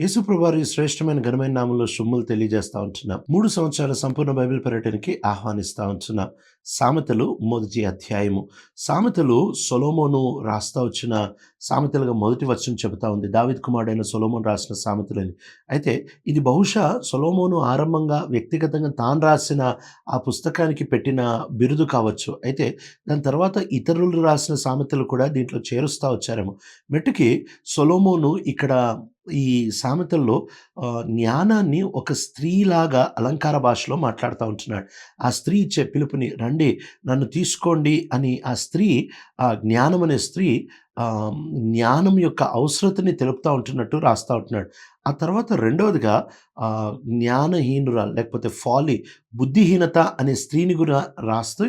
యేసుప్రభువారి శ్రేష్టమైన ఘనమైన నామంలో శుమ్ములు తెలియజేస్తా ఉంటున్నాం. మూడు సంవత్సరాల సంపూర్ణ బైబిల్ పర్యటనకి ఆహ్వానిస్తా ఉంటున్నాం. సామెతలు మొదటి అధ్యాయము. సామెతలు సొలోమోను రాస్తా వచ్చిన సామెతలుగా మొదటి వచనం చెబుతా ఉంది. దావిద్ కుమారుడైన సొలోమోన్ రాసిన సామెతలని. అయితే ఇది బహుశా సొలోమోను ఆరంభంగా వ్యక్తిగతంగా తాను రాసిన ఆ పుస్తకానికి పెట్టిన బిరుదు కావచ్చు. అయితే దాని తర్వాత ఇతరులు రాసిన సామెతలు కూడా దీంట్లో చేరుస్తూ వచ్చారేమో. మెట్టుకి సొలోమోను ఇక్కడ ఈ సామెతల్లో జ్ఞానాన్ని ఒక స్త్రీలాగా అలంకార భాషలో మాట్లాడుతూ ఉంటున్నాడు. ఆ స్త్రీ ఇచ్చే పిలుపుని రండి నన్ను తీసుకోండి అని ఆ స్త్రీ ఆ జ్ఞానం అనే స్త్రీ జ్ఞానం యొక్క అవసరతని తెలుపుతూ ఉంటున్నట్టు రాస్తూ ఉంటున్నాడు. ఆ తర్వాత రెండవదిగా జ్ఞానహీనురాలు లేకపోతే ఫాలీ బుద్ధిహీనత అనే స్త్రీని కూడా రాస్తూ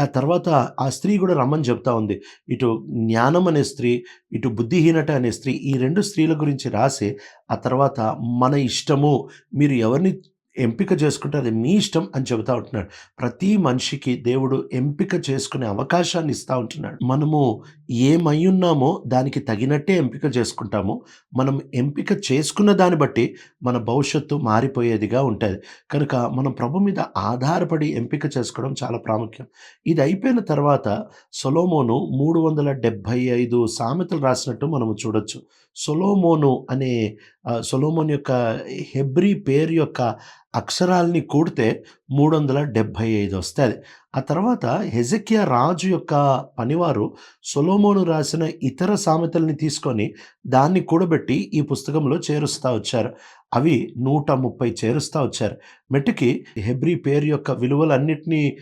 ఆ తర్వాత ఆ స్త్రీ కూడా రమ్మని చెప్తా ఉంది. ఇటు జ్ఞానం అనే స్త్రీ ఇటు బుద్ధిహీనత అనే స్త్రీ ఈ రెండు స్త్రీల గురించి రాసి ఆ తర్వాత మన ఇష్టము మీరు ఎవరిని ఎంపిక చేసుకుంటే అది మీ ఇష్టం అని చెబుతా ఉంటున్నాడు. ప్రతి మనిషికి దేవుడు ఎంపిక చేసుకునే అవకాశాన్ని ఇస్తూ ఉంటున్నాడు. మనము ఏమై ఉన్నామో దానికి తగినట్టే ఎంపిక చేసుకుంటాము. మనం ఎంపిక చేసుకున్న దాన్ని బట్టి మన భవిష్యత్తు మారిపోయేదిగా ఉంటుంది. కనుక మనం ప్రభు మీద ఆధారపడి ఎంపిక చేసుకోవడం చాలా ప్రాముఖ్యం. ఇది అయిపోయిన తర్వాత సొలోమోను మూడు వందల డెబ్భై ఐదు సామెతలు రాసినట్టు మనము చూడొచ్చు. సొలోమోను అనే సొలోమోన్ యొక్క హెబ్రీ పేరు యొక్క అక్షరాల్ని కూడితే మూడు వందల డెబ్భై ఐదు వస్తుంది ఆ తర్వాత హెజకియా రాజు యొక్క పనివారు సొలోమోను రాసిన ఇతర సామెతల్ని తీసుకొని దాన్ని కూడబెట్టి ఈ పుస్తకంలో చేరుస్తూ వచ్చారు. అవి నూట ముప్పై చేరుస్తూ వచ్చారు. మెట్టుకి హెబ్రీ పేరు యొక్క విలువలన్నిటినీ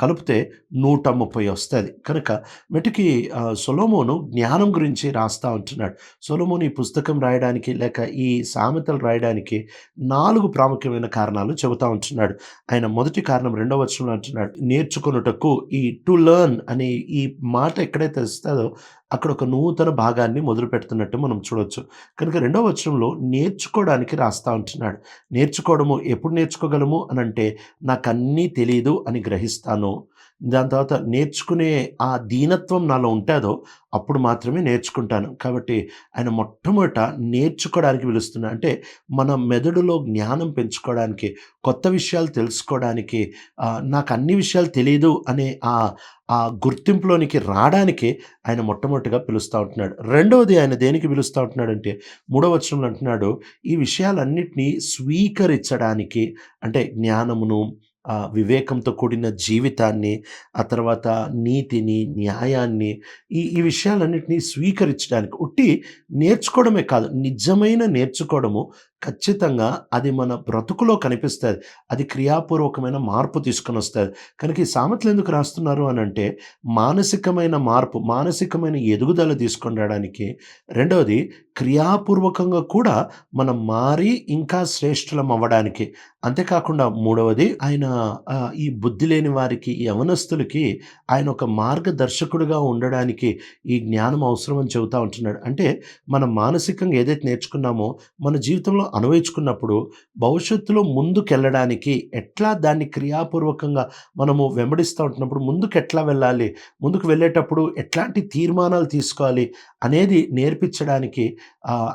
కలిపితే నూట ముప్పై వస్తుంది. కనుక మెట్టుకి సొలోమోను జ్ఞానం గురించి రాస్తా ఉంటున్నాడు. సొలోమోను ఈ పుస్తకం రాయడానికి లేక ఈ సామెతలు రాయడానికి నాలుగు ప్రాముఖ్యమైన కారణాలు చెబుతూ ఉంటున్నాడు. ఆయన మొదటి కారణం రెండవ వచనంలో అంటున్నాడు. నేర్చుకొనుటకు ఈ టు లెర్న్ అనే ఈ మాట ఎక్కడైతే వస్తుందో అక్కడ ఒక నూతన భాగాన్ని మొదలు పెడుతున్నట్టు మనం చూడొచ్చు. కనుక రెండవ వచనంలో నేర్చుకోవడానికి రాస్తా ఉంటున్నాడు. నేర్చుకోవడము ఎప్పుడు నేర్చుకోగలము అని అంటే నాకు అన్నీ తెలియదు అని గ్రహిస్తాను. దాని తర్వాత నేర్చుకునే ఆ దీనత్వం నాలో ఉంటుందో అప్పుడు మాత్రమే నేర్చుకుంటాను. కాబట్టి ఆయన మొట్టమొదట నేర్చుకోవడానికి పిలుస్తున్నా అంటే మన మెదడులో జ్ఞానం పెంచుకోవడానికి కొత్త విషయాలు తెలుసుకోవడానికి నాకు అన్ని విషయాలు తెలియదు అనే ఆ ఆ గుర్తింపులోనికి రావడానికి ఆయన మొట్టమొదటిగా పిలుస్తూ ఉంటున్నాడు. రెండవది ఆయన దేనికి పిలుస్తూ ఉంటున్నాడంటే మూడవ వచనంలో అంటున్నాడు ఈ విషయాలన్నింటినీ స్వీకరించడానికి అంటే జ్ఞానమును వివేకంతో కూడిన జీవితాన్ని ఆ తర్వాత నీతిని న్యాయాన్ని ఈ ఈ విషయాలన్నింటినీ స్వీకరించడానికి ఉట్టి నేర్చుకోవడమే కాదు నిజమైన నేర్చుకోవడము ఖచ్చితంగా అది మన బ్రతుకులో కనిపిస్తుంది. అది క్రియాపూర్వకమైన మార్పు తీసుకొని వస్తుంది. కనుక ఈ సామెతలు ఎందుకు రాస్తున్నారు అని అంటే మానసికమైన మార్పు మానసికమైన ఎదుగుదల తీసుకొని రావడానికి. రెండవది క్రియాపూర్వకంగా కూడా మనం మారి ఇంకా శ్రేష్ఠులం అవ్వడానికి. అంతేకాకుండా మూడవది ఆయన ఈ బుద్ధి లేని వారికి యవనస్తులకి ఆయన ఒక మార్గదర్శకుడిగా ఉండడానికి ఈ జ్ఞానం అవసరం అని చెబుతా ఉంటున్నాడు. అంటే మనం మానసికంగా ఏదైతే నేర్చుకున్నామో మన జీవితంలో అనువయించుకున్నప్పుడు భవిష్యత్తులో ముందుకెళ్ళడానికి ఎట్లా దాన్ని క్రియాపూర్వకంగా మనము వెంబడిస్తూ ఉంటున్నప్పుడు ముందుకు ఎట్లా వెళ్ళాలి? ముందుకు వెళ్ళేటప్పుడు ఎట్లాంటి తీర్మానాలు తీసుకోవాలి? అనేది నేర్పించడానికి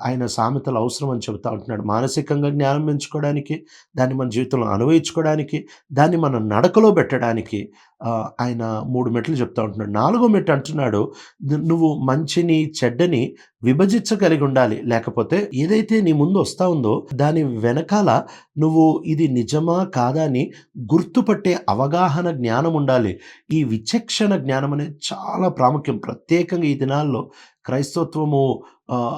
ఆయన సామెతలు అవసరం అని చెబుతా ఉంటున్నాడు. మానసికంగా జ్ఞానం పెంచుకోవడానికి దాన్ని మన జీవితంలో అనుభవించుకోవడానికి దాన్ని మన నడకలో పెట్టడానికి ఆయన మూడు మెట్లు చెప్తా ఉంటున్నాడు. నాలుగో మెట్టు అంటున్నాడు నువ్వు మంచిని చెడ్డని విభజించగలిగి ఉండాలి. లేకపోతే ఏదైతే నీ ముందు వస్తా ఉందో దాని వెనకాల నువ్వు ఇది నిజమా కాదా అని గుర్తుపట్టే అవగాహన జ్ఞానం ఉండాలి. ఈ విచక్షణ జ్ఞానం అనేది చాలా ప్రాముఖ్యం. ప్రత్యేకంగా ఈ దినాల్లో クライストとも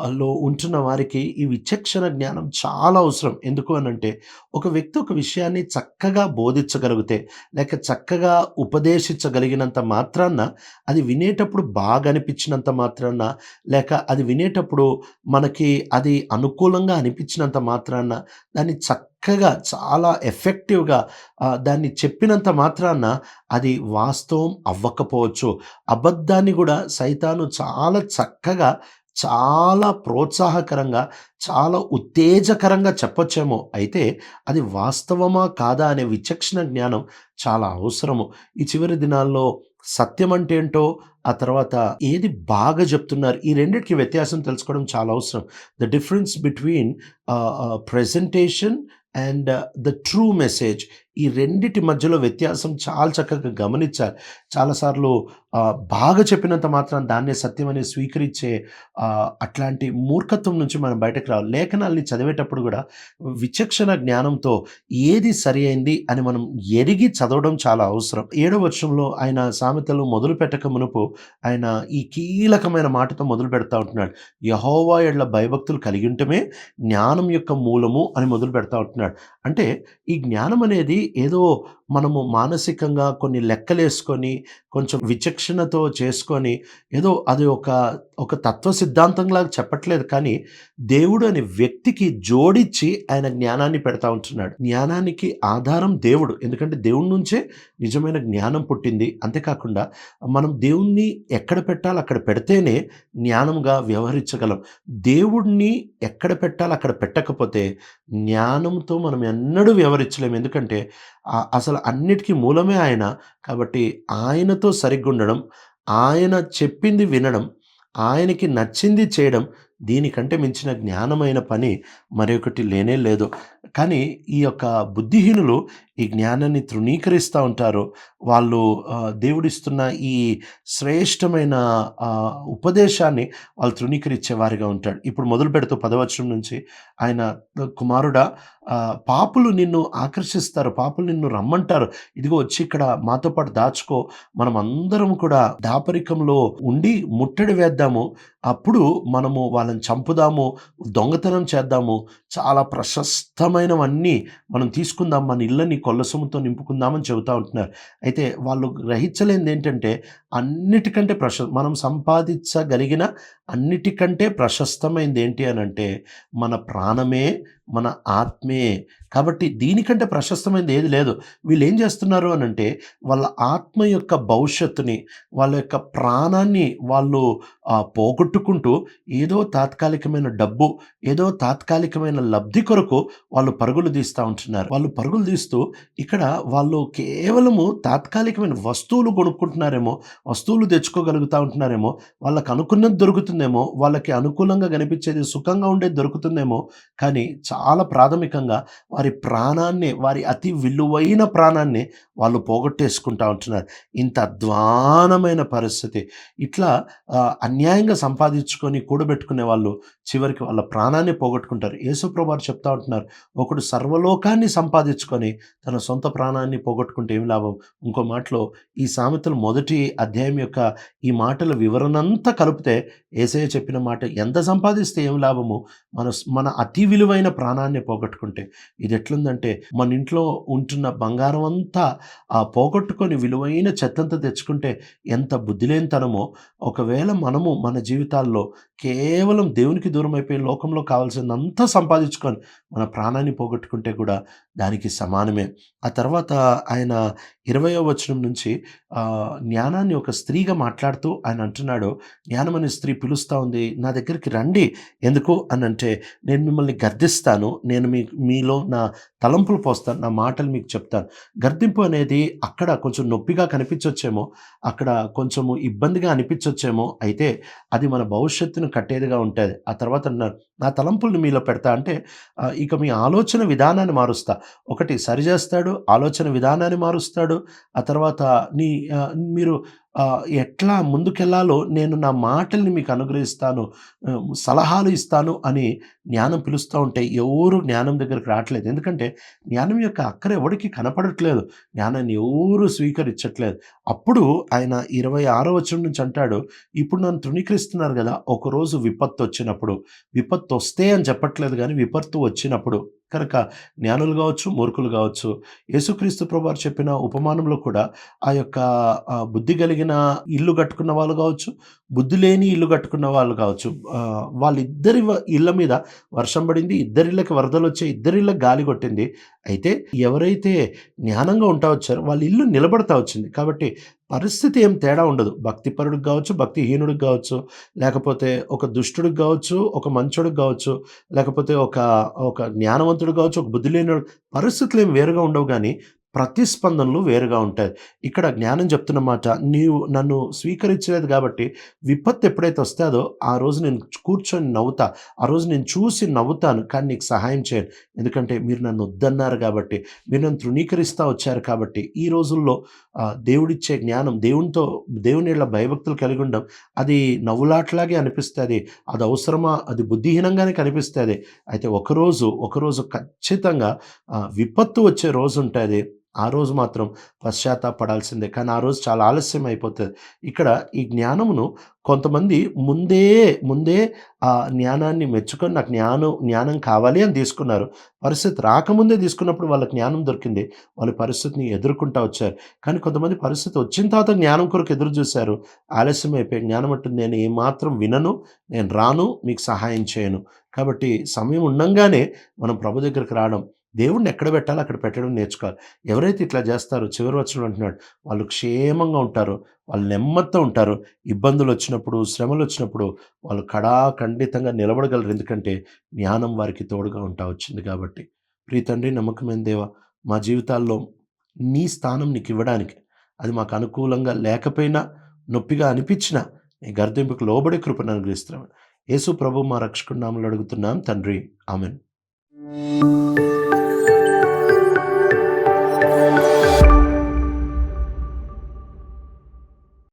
లో ఉంటున్న వారికి ఈ విచక్షణ జ్ఞానం చాలా అవసరం. ఎందుకు అనంటే ఒక వ్యక్తి ఒక విషయాన్ని చక్కగా బోధించగలిగితే లేక చక్కగా ఉపదేశించగలిగినంత మాత్రాన అది వినేటప్పుడు బాగా అనిపించినంత మాత్రాన లేక అది వినేటప్పుడు మనకి అది అనుకూలంగా అనిపించినంత మాత్రాన దాన్ని చక్కగా చాలా ఎఫెక్టివ్గా దాన్ని చెప్పినంత మాత్రాన అది వాస్తవం అవ్వకపోవచ్చు. అబద్ధాన్ని కూడా సైతాను చాలా చక్కగా చాలా ప్రోత్సాహకరంగా చాలా ఉత్తేజకరంగా చెప్పొచ్చేమో. అయితే అది వాస్తవమా కాదా అనే విచక్షణ జ్ఞానం చాలా అవసరము. ఈ చివరి దినాల్లో సత్యం అంటే ఏంటో ఆ తర్వాత ఏది బాగా చెప్తున్నారు ఈ రెండింటికి వ్యత్యాసం తెలుసుకోవడం చాలా అవసరం. The difference between presentation and the true message ఈ రెండిటి మధ్యలో వ్యత్యాసం చాలా చక్కగా గమనించాలి చాలాసార్లు బాగా చెప్పినంత మాత్రం దాన్నే సత్యమని స్వీకరించే అట్లాంటి మూర్ఖత్వం నుంచి మనం బయటకు రావాలి. లేఖనాల్ని చదివేటప్పుడు కూడా విచక్షణ జ్ఞానంతో ఏది సరి అయింది అని మనం ఎరిగి చదవడం చాలా అవసరం. ఏడో వర్షంలో ఆయన సామెతలు మొదలు పెట్టక మునుపు ఆయన ఈ కీలకమైన మాటతో మొదలు పెడతా ఉంటున్నాడు. యహోవా ఎడ్ల భయభక్తులు కలిగి ఉంటమే జ్ఞానం యొక్క మూలము అని మొదలు పెడతా ఉంటున్నాడు. అంటే ఈ జ్ఞానం అనేది ఏదో మనము మానసికంగా కొన్ని లెక్కలేసుకొని కొంచెం విచక్షణతో చేసుకొని ఏదో అది ఒక ఒక తత్వ సిద్ధాంతంలాగా చెప్పట్లేదు కానీ దేవుడు అనే వ్యక్తికి జోడించి ఆయన జ్ఞానాన్ని పెడతా ఉంటున్నాడు. జ్ఞానానికి ఆధారం దేవుడు. ఎందుకంటే దేవుడి నుంచే నిజమైన జ్ఞానం పుట్టింది. అంతేకాకుండా మనం దేవుణ్ణి ఎక్కడ పెట్టాలి అక్కడ పెడితేనే జ్ఞానంగా వ్యవహరించగలం. దేవుడిని ఎక్కడ పెట్టాలి అక్కడ పెట్టకపోతే జ్ఞానంతో మనం ఎన్నడూ వ్యవహరించలేము. ఎందుకంటే అసలు అన్నిటికీ మూలమే ఆయన. కాబట్టి ఆయనతో సరిగ్గా ఉండడం ఆయన చెప్పింది వినడం ఆయనకి నచ్చింది చేయడం దీనికంటే మించిన జ్ఞానమైన పని మరొకటి లేనే లేదు. కానీ ఈ యొక్క బుద్ధిహీనులు ఈ జ్ఞానాన్ని తృణీకరిస్తూ ఉంటారు వాళ్ళు దేవుడిస్తున్న ఈ శ్రేష్టమైన ఉపదేశాన్ని వాళ్ళు తృణీకరించే వారిగా ఉంటాడు. ఇప్పుడు మొదలు పెడుతూ పదవచనం నుంచి ఆయన కుమారుడా పాపులు నిన్ను ఆకర్షిస్తారు పాపులు నిన్ను రమ్మంటారు. ఇదిగో వచ్చి ఇక్కడ మాతో పాటు దాచుకో మనం అందరం కూడా దాపరికంలో ఉండి ముట్టడి వేద్దాము అప్పుడు మనము వాళ్ళని చంపుదాము దొంగతనం చేద్దాము చాలా ప్రశస్తమైనవన్నీ మనం తీసుకుందాం మన ఇళ్ళని కొల్లసొమ్ముతో నింపుకుందామని చెబుతూ ఉంటున్నారు. అయితే వాళ్ళు గ్రహించలేనిది ఏంటంటే అన్నిటికంటే ప్రశ మనం సంపాదించగలిగిన అన్నిటికంటే ప్రశస్తమైంది ఏంటి అని అంటే మన ప్రాణమే మన ఆత్మే. కాబట్టి దీనికంటే ప్రశస్తమైనది ఏది లేదు. వీళ్ళు ఏం చేస్తున్నారు అని అంటే వాళ్ళ ఆత్మ యొక్క భవిష్యత్తుని వాళ్ళ యొక్క ప్రాణాన్ని వాళ్ళు పోగొట్టుకుంటూ ఏదో తాత్కాలికమైన డబ్బు ఏదో తాత్కాలికమైన లబ్ధి కొరకు వాళ్ళు పరుగులు తీస్తూ ఉంటున్నారు. వాళ్ళు పరుగులు తీస్తూ ఇక్కడ వాళ్ళు కేవలము తాత్కాలికమైన వస్తువులు కొనుక్కుంటున్నారేమో వస్తువులు తెచ్చుకోగలుగుతూ ఉంటున్నారేమో వాళ్ళకి అనుకున్నది దొరుకుతుందేమో వాళ్ళకి అనుకూలంగా కనిపించేది సుఖంగా ఉండేది దొరుకుతుందేమో కానీ చాలా ప్రాథమికంగా వారి ప్రాణాన్ని వారి అతి విలువైన ప్రాణాన్ని వాళ్ళు పోగొట్టేసుకుంటా ఉంటున్నారు. ఇంత అధ్వానమైన పరిస్థితి. ఇట్లా అన్యాయంగా సంపాదించుకొని కూడబెట్టుకునే వాళ్ళు చివరికి వాళ్ళ ప్రాణాన్ని పోగొట్టుకుంటారు. యేసుప్రభారు చెప్తా ఉంటున్నారు ఒకడు సర్వలోకాన్ని సంపాదించుకొని తన సొంత ప్రాణాన్ని పోగొట్టుకుంటే ఏం లాభం? ఇంకో మాటలో ఈ సామెతలు మొదటి అధ్యాయం యొక్క ఈ మాటల వివరణంతా కలిపితే ఏసయ్య చెప్పిన మాట ఎంత సంపాదిస్తే ఏం లాభము? మన మన అతి విలువైన ప్రాణాన్ని పోగొట్టుకుంటే ఇది ఎట్లుందంటే మన ఇంట్లో ఉంటున్న బంగారం అంతా ఆ పోగొట్టుకొని విలువైన చెత్తంతా తెచ్చుకుంటే ఎంత బుద్ధిలేనితనమో. ఒకవేళ మనము మన జీవితాల్లో కేవలం దేవునికి దూరం అయిపోయి లోకంలో కావాల్సిందంతా సంపాదించుకొని మన ప్రాణాన్ని పోగొట్టుకుంటే కూడా దానికి సమానమే. ఆ తర్వాత ఆయన ఇరవయో వచనం నుంచి జ్ఞానాన్ని ఒక స్త్రీగా మాట్లాడుతూ ఆయన అంటున్నాడు జ్ఞానం అనే స్త్రీ పిలుస్తూ ఉంది నా దగ్గరికి రండి. ఎందుకు? అని అంటే నేను మిమ్మల్ని గర్దిస్తాను నేను మీ మీలో నా తలంపులు పోస్తాను నా మాటలు మీకు చెప్తాను. గర్దింపు అనేది అక్కడ కొంచెం నొప్పిగా కనిపించొచ్చేమో అక్కడ కొంచెము ఇబ్బందిగా అనిపించొచ్చేమో అయితే అది మన భవిష్యత్తును కట్టేదిగా ఉంటుంది. ఆ తర్వాత అన్నారు నా తలంపుల్ని మీలో పెడతా అంటే ఇక మీ ఆలోచన విధానాన్ని మారుస్తా. ఒకటి సరిచేస్తాడు ఆలోచన విధానాన్ని మారుస్తాడు ఆ తర్వాత నీ మీరు ఎట్లా ముందుకెళ్ళాలో నేను నా మాటల్ని మీకు అనుగ్రహిస్తాను సలహాలు ఇస్తాను అని జ్ఞానం పిలుస్తూ ఉంటే ఎవరు జ్ఞానం దగ్గరికి రావట్లేదు. ఎందుకంటే జ్ఞానం యొక్క అక్కర ఎవరికి కనపడట్లేదు. జ్ఞానాన్ని ఎవరు స్వీకరించట్లేదు. అప్పుడు ఆయన ఇరవై ఆరో వచనం నుంచి అంటాడు ఇప్పుడు నన్ను తృణీకరిస్తున్నారు కదా ఒకరోజు విపత్తు వచ్చినప్పుడు విపత్తు వస్తే అని చెప్పట్లేదు కానీ విపత్తు వచ్చినప్పుడు కనుక జ్ఞానులు కావచ్చు మూర్ఖులు కావచ్చు యేసుక్రీస్తు ప్రభువారు చెప్పిన ఉపమానంలో కూడా ఆ యొక్క బుద్ధి కలిగిన ఇల్లు కట్టుకున్న వాళ్ళు కావచ్చు బుద్ధి లేని ఇల్లు కట్టుకున్న వాళ్ళు కావచ్చు వాళ్ళిద్దరి ఇళ్ళ మీద వర్షం పడింది ఇద్దరిళ్ళకి వరదలు వచ్చాయి ఇద్దరిళ్ళకి గాలి కొట్టింది అయితే ఎవరైతే జ్ఞానంగా ఉంటా వచ్చారో వాళ్ళ ఇల్లు నిలబడతా వచ్చింది. కాబట్టి పరిస్థితి ఏం తేడా ఉండదు. భక్తిపరుడికి కావచ్చు భక్తిహీనుడికి కావచ్చు లేకపోతే ఒక దుష్టుడికి కావచ్చు ఒక మంచుడికి కావచ్చు లేకపోతే ఒక ఒక జ్ఞానవంతుడు కావచ్చు ఒక బుద్ధి లేనివాడు పరిస్థితులు ఏం వేరుగా ఉండవు కానీ ప్రతిస్పందనలు వేరుగా ఉంటాయి. ఇక్కడ జ్ఞానం చెప్తున్న మాట నీవు నన్ను స్వీకరించలేదు కాబట్టి విపత్తు ఎప్పుడైతే వస్తుందో ఆ రోజు నేను కూర్చొని నవ్వుతా. ఆ రోజు నేను చూసి నవ్వుతాను కానీ నీకు సహాయం చేయను. ఎందుకంటే మీరు నన్ను వద్దన్నారు కాబట్టి మీరు నన్ను తృణీకరిస్తూ వచ్చారు కాబట్టి ఈ రోజుల్లో దేవుడిచ్చే జ్ఞానం దేవునితో దేవుని ఇళ్ళ భయభక్తులు కలిగి ఉండడం అది నవ్వులాట్లాగే అనిపిస్తుంది. అది అవసరమా? అది బుద్ధిహీనంగానే కనిపిస్తుంది. అయితే ఒకరోజు ఒకరోజు ఖచ్చితంగా విపత్తు వచ్చే రోజు ఉంటుంది. ఆ రోజు మాత్రం పశ్చాత్తాపడాల్సిందే. కానీ ఆ రోజు చాలా ఆలస్యం అయిపోతుంది. ఇక్కడ ఈ జ్ఞానమును కొంతమంది ముందే ముందే ఆ జ్ఞానాన్ని మెచ్చుకొని నాకు జ్ఞానం జ్ఞానం కావాలి అని తీసుకున్నారు. పరిస్థితి రాకముందే తీసుకున్నప్పుడు వాళ్ళ జ్ఞానం దొరికింది. వాళ్ళ పరిస్థితిని ఎదుర్కొంటా వచ్చారు. కానీ కొంతమంది పరిస్థితి వచ్చిన తర్వాత జ్ఞానం కొరకు ఎదురు చూశారు. ఆలస్యం అయిపోయి జ్ఞానం అంటుంది నేను ఏమాత్రం వినను నేను రాను మీకు సహాయం చేయను. కాబట్టి సమయం ఉండంగానే మనం ప్రభు దగ్గరికి రావడం దేవుడిని ఎక్కడ పెట్టాలో అక్కడ పెట్టడం నేర్చుకోవాలి. ఎవరైతే ఇట్లా చేస్తారో చివరి వచ్చిన అంటున్నాడు వాళ్ళు క్షేమంగా ఉంటారు వాళ్ళు నెమ్మదితో ఉంటారు. ఇబ్బందులు వచ్చినప్పుడు శ్రమలు వచ్చినప్పుడు వాళ్ళు కడాఖండితంగా నిలబడగలరు. ఎందుకంటే జ్ఞానం వారికి తోడుగా ఉంటా వచ్చింది కాబట్టి. ప్రీతండ్రి నమ్మకమైన దేవ మా జీవితాల్లో నీ స్థానం నీకు ఇవ్వడానికి అది మాకు అనుకూలంగా లేకపోయినా నొప్పిగా అనిపించినా నీ గర్దింపుకు లోబడే కృపను అనుగ్రహిస్తున్నాను యేసు ప్రభు మా రక్షకుడు నామలు అడుగుతున్నాం. తండ్రి ఆమెన్.